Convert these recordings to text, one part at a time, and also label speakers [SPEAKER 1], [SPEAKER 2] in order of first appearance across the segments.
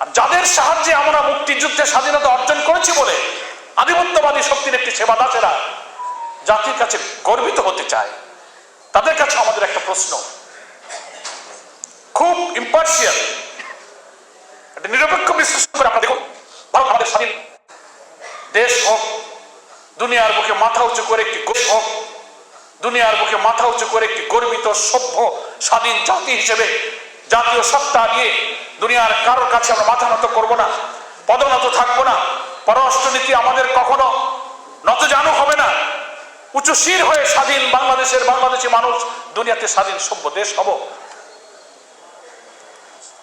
[SPEAKER 1] আর যাদের সাহায্যে আমরা মুক্তিযুদ্ধে স্বাধীনতা অর্জন করেছি বলে আধিপত্যবাদী শক্তির একটি সেবা দাসেরা জাতির কাছে গর্বিত হতে চায়। তাদের কাছে আমাদের একটা প্রশ্ন। খুব ইম্পার্সিয়াল একটা নিরপেক্ষ বিশ্লেষণ করে আপনারা দেখুন, ভারত আমাদের স্বাধীন দেশ হোক, দুনিয়ার বুকে মাথা উঁচু করে একটি হোক, দুনিয়ার বুকে মাথা উঁচু করে একটি গর্বিত, সভ্য, স্বাধীন জাতি হিসেবে জাতীয় সত্তা নিয়ে দুনিয়ার কারোর কাছে আমরা মাথা নত করব না পদনত থাকব না। পররাষ্ট্রনীতি আমাদের কখনো নত জানু হবে না। উঁচু শির হয়ে স্বাধীন বাংলাদেশের বাংলাদেশি মানুষ দুনিয়াতে স্বাধীন সভ্য দেশ হব।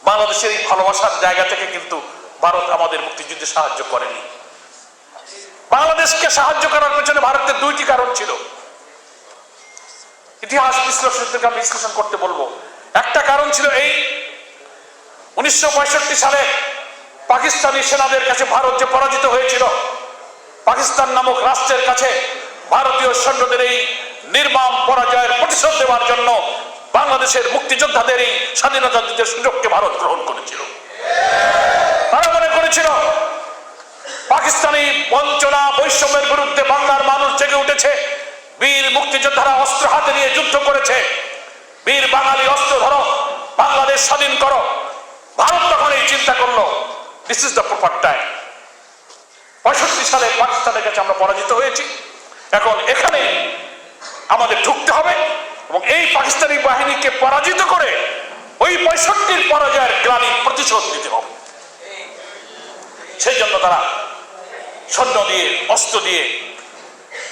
[SPEAKER 1] বাংলাদেশের এই ভালোবাসার জায়গা থেকে কিন্তু ভারত আমাদের মুক্তিযুদ্ধে সাহায্য করেনি। বাংলাদেশকে সাহায্য করার পেছনে ভারতের দুইটি কারণ ছিল। ইতিহাস আমি বিশ্লেষণ করতে বলব। একটা কারণ ছিল এই, উনিশশো পঁয়ষট্টি সালে পাকিস্তানি সেনাদের কাছে ভারত যে পরাজিত হয়েছিল, পাকিস্তান নামক রাষ্ট্রের কাছে ভারতীয় সৈন্যদের এই নির্মাম পরাজয়ের প্রতিশোধ দেওয়ার জন্য বাংলাদেশের মুক্তিযোদ্ধাদের এই স্বাধীনতা যুদ্ধের সুযোগকে ভারত গ্রহণ করেছিল। তারা মনে করেছিল, পাকিস্তানি বঞ্চনা বৈষম্যের বিরুদ্ধে বাংলার মানুষ জেগে উঠেছে, বীর মুক্তিযোদ্ধারা অস্ত্র হাতে নিয়ে যুদ্ধ করেছে বীর বাঙালি অস্ত্র ধরো, বাংলাদেশ স্বাধীন করো। ভারত তখন এই চিন্তা করল this is the proper time পঁয়ষট্টি সালে পাকিস্তানের কাছে আমরা পরাজিত হয়েছি। এখন এখানে আমাদের ঢুকতে হবে এবং এই পাকিস্তানি বাহিনীকে পরাজিত করে ওই পঁয়ষট্টির পরাজয়ের গ্লানি প্রতিশোধ দিতে হবে। সেই জন্য তারা সৈন্য দিয়ে, অস্ত্র দিয়ে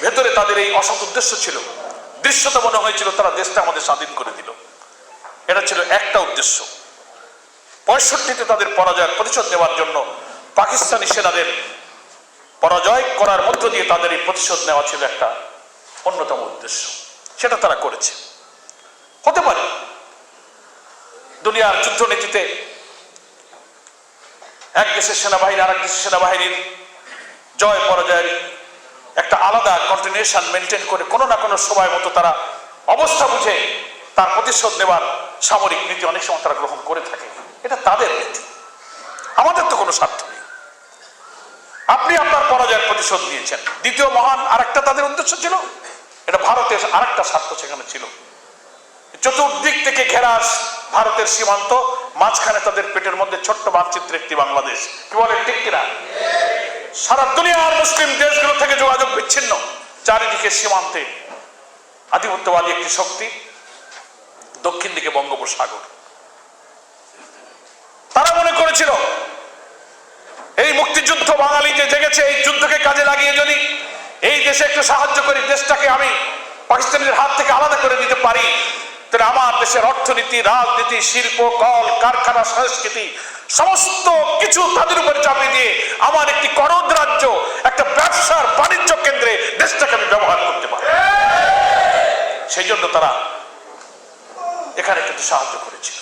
[SPEAKER 1] ভেতরে তাদের এই অসৎ উদ্দেশ্য ছিল। দৃশ্যত মনে হয়েছিল তারা দেশটা স্বাধীন করে দিল। এটা ছিল একটা উদ্দেশ্য। পঁয়ষট্টিতে তাদের পরাজয়ের প্রতিশোধ দেওয়ার জন্য পাকিস্তানি সেনাদের পরাজয় করার মধ্য দিয়ে তাদের এই প্রতিশোধ নেওয়া ছিল একটা অন্যতম উদ্দেশ্য। সেটা তারা করেছে। হতে পারে। দুনিয়ার যুদ্ধনীতিতে এক দেশের সেনাবাহিনী আর এক দেশের সেনাবাহিনীর জয় পরাজয়ের একটা আলাদা কন্টিনিউশন মেনটেন করে কোনো না কোনো সময় মতো তারা অবস্থা বুঝে তার প্রতিশোধ নেবার সামরিক নীতি অনেক সময় তারা গ্রহণ করে থাকে। এটা তাদের নীতি। আমাদের তো কোনো স্বার্থ নেই। আপনি আপনার পরাজয়ের প্রতিশোধ নিয়েছেন। দ্বিতীয় মহান আরেকটা তাদের উদ্দেশ্য ছিল। এটা ভারতের আরেকটা স্বার্থ সেখানে ছিল। চতুর্দিক থেকে ঘেরা ভারতের সীমান্ত, মাঝখানে তাদের পেটের মধ্যে ছোট্ট মানচিত্র একটি বাংলাদেশ। কি বলে, ঠিক কিনা? সারা দুনিয়ার মুসলিম দেশগুলো থেকে যোগাযোগ বিচ্ছিন্ন। চারিদিকে সীমান্তে আধিপত্যবাদী একটি শক্তি। দক্ষিণ দিকে বঙ্গোপসাগর। তারা মনে করেছিল, এই মুক্তিযুদ্ধ বাঙালি যে জেগেছে, এই যুদ্ধকে কাজে লাগিয়ে যদি এই দেশে একটু সাহায্য করি, দেশটাকে আমি পাকিস্তানের হাত থেকে আলাদা করে দিতে পারি, তাহলে আমার দেশের অর্থনীতি, রাজনীতি, শিল্প, কল, কারখানা, সংস্কৃতি, সমস্ত কিছু তাদের উপরে চাপিয়ে দিয়ে আমার একটি করদ রাজ্য, একটা ব্যবসার বাণিজ্য কেন্দ্রে দেশটাকে আমি ব্যবহার করতে পারি। সেই জন্য তারা এখানে কিন্তু সাহায্য করেছিল।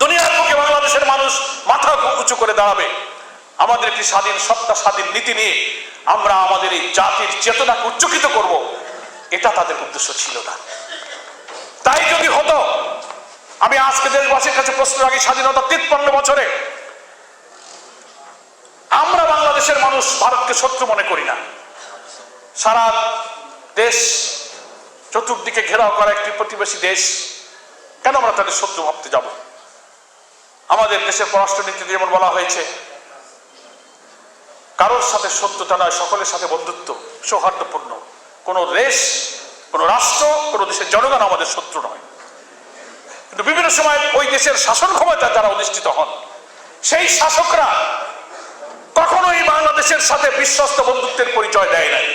[SPEAKER 1] দুনিয়ার মুখে বাংলাদেশের মানুষ মাথা উঁচু করে দাঁড়াবে। আমাদের একটি স্বাধীন সত্তা, স্বাধীন নীতি নিয়ে আমরা আমাদের এই জাতির চেতনাকে উচ্চকিত করব, এটা তাদের উদ্দেশ্য ছিল না। তাই যদি হতো, আমি আজকে দেশবাসীর কাছে প্রশ্ন রাখি, স্বাধীনতা তিপ্পান্ন বছরে আমরা বাংলাদেশের মানুষ ভারতকে শত্রু মনে করি না। সারা দেশ চতুর্দিকে ঘেরাও করা একটি প্রতিবেশী দেশ, কেন আমরা তাদের শত্রু ভাবতে যাব? আমাদের দেশের পররাষ্ট্রনীতিতে যেমন বলা হয়েছে, কারোর সাথে শত্রুতা নয়, সকলের সাথে বন্ধুত্ব, সৌহার্দ্যপূর্ণ। কোনো দেশ, কোনো রাষ্ট্র, কোনো দেশের জনগণ আমাদের শত্রু নয়। কিন্তু বিভিন্ন সময় ওই দেশের শাসন ক্ষমতা যারা অধিষ্ঠিত হন, সেই শাসকরা কখনোই বাংলাদেশের সাথে বিশ্বস্ত বন্ধুত্বের পরিচয় দেয় নাই।